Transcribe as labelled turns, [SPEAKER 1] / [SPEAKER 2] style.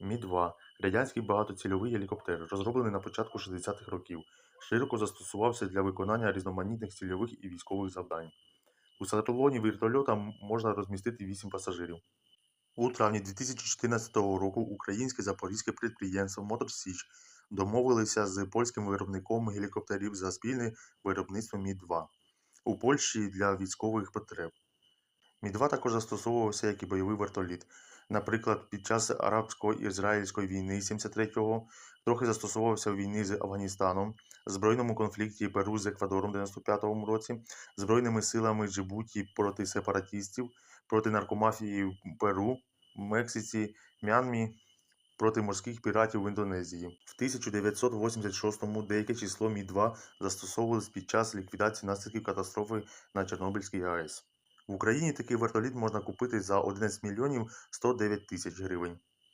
[SPEAKER 1] Мі-2 – радянський багатоцільовий гелікоптер, розроблений на початку 60-х років, широко застосувався для виконання різноманітних цільових і військових завдань. У салоні вертольота можна розмістити 8 пасажирів. У травні 2014 року українське запорізьке підприємство «Мотор Січ» домовилися з польським виробником гелікоптерів за спільне виробництво Мі-2 у Польщі для військових потреб. Мі-2 також застосовувався як і бойовий вертоліт. Наприклад, під час арабсько-ізраїльської війни 73-го, трохи застосовувався у війні з Афганістаном, збройному конфлікті Перу з Еквадором в 95-му році, збройними силами Джибуті проти сепаратистів, проти наркомафії в Перу, Мексиці, Мянмі, проти морських піратів в Індонезії. В 1986-му деяке число Мі-2 застосовувалось під час ліквідації наслідків катастрофи на Чорнобильській АЕС. В Україні такий вертоліт можна купити за 11 мільйонів 109 тисяч гривень.